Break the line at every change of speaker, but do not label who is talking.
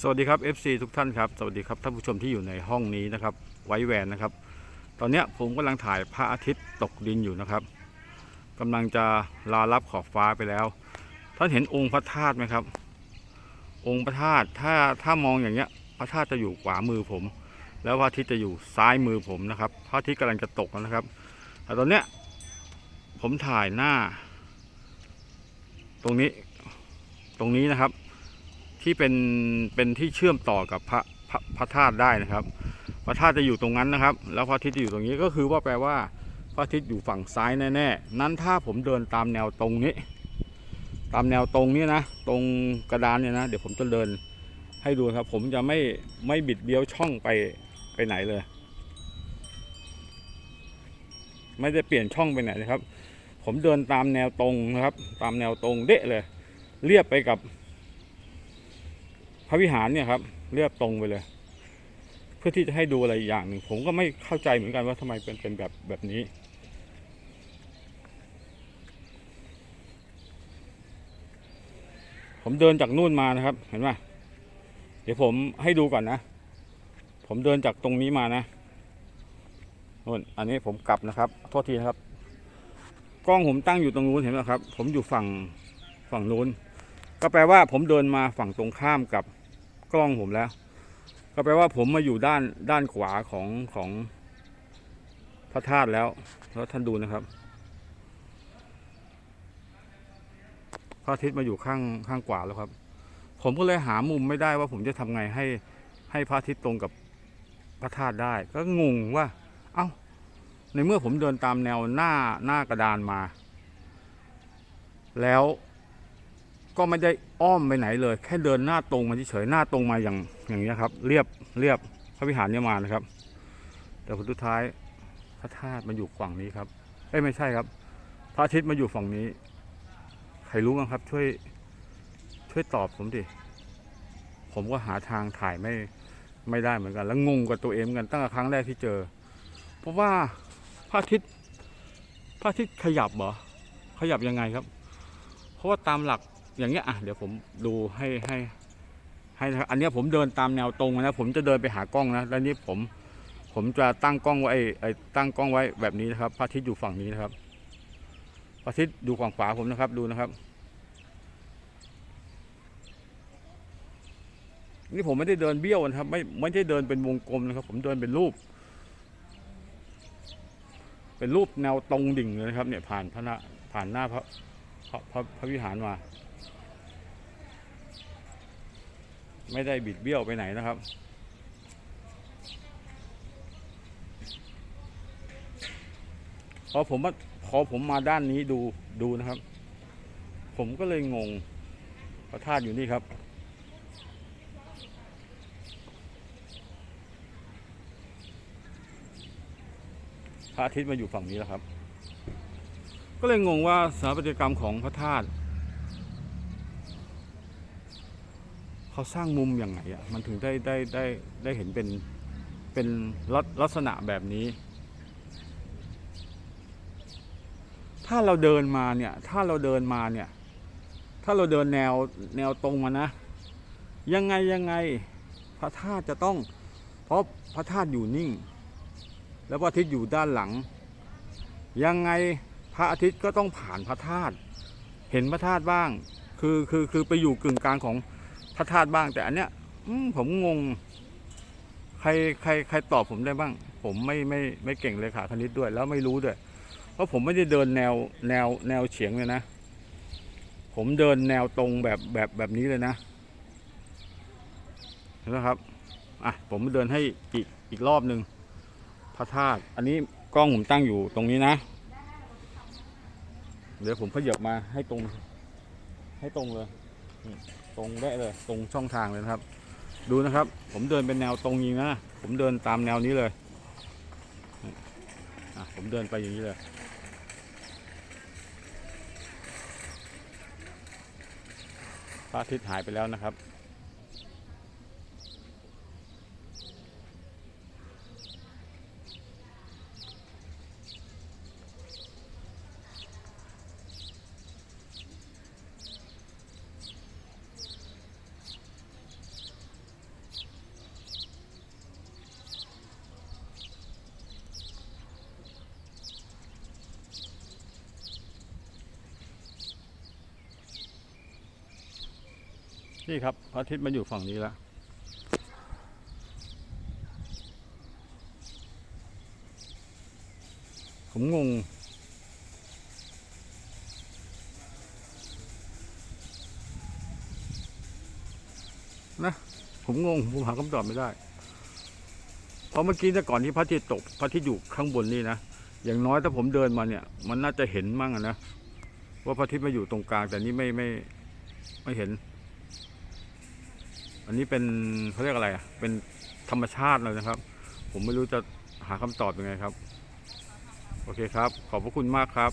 สวัสดีครับ FC ทุกท่านครับ สวัสดีครับท่านผู้ชมที่อยู่ในห้องนี้นะครับ ไว้แวนนะครับ ตอนนี้ผมกำลังถ่ายพระอาทิตย์ตกดินอยู่นะครับกำลังจะลาลับขอบฟ้าไปแล้ว ท่านเห็นองค์พระธาตุไหมครับ องค์พระธาตุถ้าถ้ามองอย่างเงี้ย พระธาตุจะอยู่ขวามือผม แล้วพระอาทิตย์จะอยู่ซ้ายมือผมนะครับ พระอาทิตย์กำลังจะตกนะครับแต่ตอนเนี้ยผมถ่ายหน้า ตรงนี้ตรงนี้นะครับ ที่เป็นเป็นที่เชื่อมต่อกับพระพระพระธาตุได้นะครับ พระธาตุจะอยู่ตรงนั้นนะครับ แล้วพระอาทิตย์จะอยู่ตรงนี้ก็คือว่าแปลว่าพระอาทิตย์อยู่ฝั่งซ้ายแน่ๆนั้นถ้าผมเดินตามแนวตรงนี้ ตามแนวตรงนี้นะ ตรงกระดานเนี่ยนะ เดี๋ยวผมจะเดินให้ดูครับ ผมจะไม่ไม่บิดเบี้ยวช่องไปไปไหนเลย ไม่ได้เปลี่ยนช่องไปไหนนะครับ ผมเดินตามแนวตรงนะครับ ตามแนวตรงเดะเลย เรียบไปกับ พระวิหารเนี่ยครับเรียบตรงไปเลย เพื่อที่จะให้ดูอะไรอย่างหนึ่งผมก็ไม่เข้าใจเหมือนกันว่าทำไมเป็นเป็นแบบแบบนี้ ผมเดินจากนู่นมานะครับเห็นไหมเดี๋ยวผมให้ดูก่อนนะ ผมเดินจากตรงนี้มานะนู่นอันนี้ผมกลับนะครับโทษทีนะครับ กล้องผมตั้งอยู่ตรงนู้นเห็นไหมครับ ผมอยู่ฝั่งฝั่งนู้นก็แปลว่าผมเดินมาฝั่งตรงข้ามกับ กล้องผมแล้ว ก็แปลว่าผมมาอยู่ด้านด้านขวาของของพระธาตุแล้ว แล้วท่านดูนะครับ พระอาทิตย์มาอยู่ข้างข้างขวาแล้วครับ ผมก็เลยหามุมไม่ได้ว่าผมจะทำไงให้ให้พระอาทิตย์ตรงกับพระธาตุได้ ก็งงว่า เอ้า ในเมื่อผมเดินตามแนวหน้าหน้ากระดานมา แล้ว ก็ไม่ได้อ้อมไปไหนเลย แค่เดินหน้าตรงมาเฉยๆหน้าตรงมาอย่างอย่างนี้ครับ เรียบเรียบพระวิหารเนี่ยมานะครับ แต่ผลสุดท้ายพระธาตุมันอยู่ฝั่งนี้ครับเอ้ไม่ใช่ครับ พระอาทิตย์มาอยู่ฝั่งนี้ ใครรู้บ้างครับ ช่วยช่วยตอบผมดิผมก็หาทางถ่ายไม่ไม่ได้เหมือนกัน แล้วงงกับตัวเองกันตั้งแต่ครั้งแรกที่เจอ เพราะว่าพระอาทิตย์พระอาทิตย์ขยับเหรอขยับยังไงครับ เพราะว่าตามหลัก อย่างเงี้ยอะเดี๋ยวผมดูให้ให้ให้นะครับอันนี้ผมเดินตามแนวตรงนะผมจะเดินไปหากล้องนะแล้วนี้ผมผมจะตั้งกล้องไว้ไอ้ตั้งกล้องไว้แบบนี้นะครับพระอาทิตย์อยู่ฝั่งนี้นะครับพระอาทิตย์อยู่ฝั่งขวาผมนะครับดูนะครับ นี่ผมไม่ได้เดินเบี้ยวนะครับไม่ไม่ได้เดินเป็นวงกลมนะครับ ผมเดินเป็นรูป เป็นรูปแนวตรงดิ่งเลยนะครับ เนี่ยผ่านพระนะผ่านหน้าพระพระพระวิหารมา ไม่ได้บิดเบี้ยวไปไหนนะครับ พอผมมาพอผมมาด้านนี้ดูดูนะครับ ผมก็เลยงงพระธาตุอยู่นี่ครับ พระอาทิตย์มาอยู่ฝั่งนี้แล้วครับ ก็เลยงงว่าสถาปัตยกรรมของพระธาตุ เขาสร้างมุมอย่างไงอะมันถึงได้ได้ได้ได้เห็นเป็นเป็นลักลักษณะแบบนี้ ถ้าเราเดินมาเนี่ย ถ้าเราเดินมาเนี่ย ถ้าเราเดินแนวแนวตรงมานะ ยังไงยังไงพระธาตุจะต้อง เพราะพระธาตุอยู่นิ่ง แล้วพระอาทิตย์อยู่ด้านหลัง ยังไงพระอาทิตย์ก็ต้องผ่านพระธาตุเห็นพระธาตุบ้าง คือคือคือไปอยู่กึ่งกลางของ พระธาตุบ้าง แต่อันเนี้ยผมงง ใครใครใครตอบผมได้บ้าง ผมไม่ไม่ไม่เก่งเลยค่ะคณิตด้วย แล้วไม่รู้ด้วย เพราะผมไม่ได้เดินแนวแนวแนวเฉียงเลยนะ ผมเดินแนวตรงแบบแบบแบบนี้เลยนะเห็นไหมครับอะผมเดินให้อีกอีกรอบหนึ่งพระธาตุอันนี้กล้องผมตั้งอยู่ตรงนี้นะ เดี๋ยวผมขยับมาให้ตรงให้ตรงเลย ตรงได้เลยตรงช่องทางเลยนะครับ ดูนะครับ ผมเดินเป็นแนวตรงจริงนะผมเดินตามแนวนี้เลยอะผมเดินไปอย่างนี้เลยพระอาทิตย์หายไปแล้วนะครับ นี่ครับพระอาทิตย์มาอยู่ฝั่งนี้แล้วผมงง นะ ผมงง ผมหาคำตอบไม่ได้ เพราะเมื่อกี้แต่ก่อนที่พระอาทิตย์ตก พระอาทิตย์อยู่ข้างบนนี่นะ อย่างน้อยถ้าผมเดินมาเนี่ย มันน่าจะเห็นมั่งนะ ว่าพระอาทิตย์มาอยู่ตรงกลาง แต่นี่ไม่ไม่ไม่เห็น อันนี้เป็นเขาเรียกอะไรอะเป็นธรรมชาติเลยนะครับ ผมไม่รู้จะหาคำตอบยังไงครับ โอเคครับ ขอบพระคุณมากครับ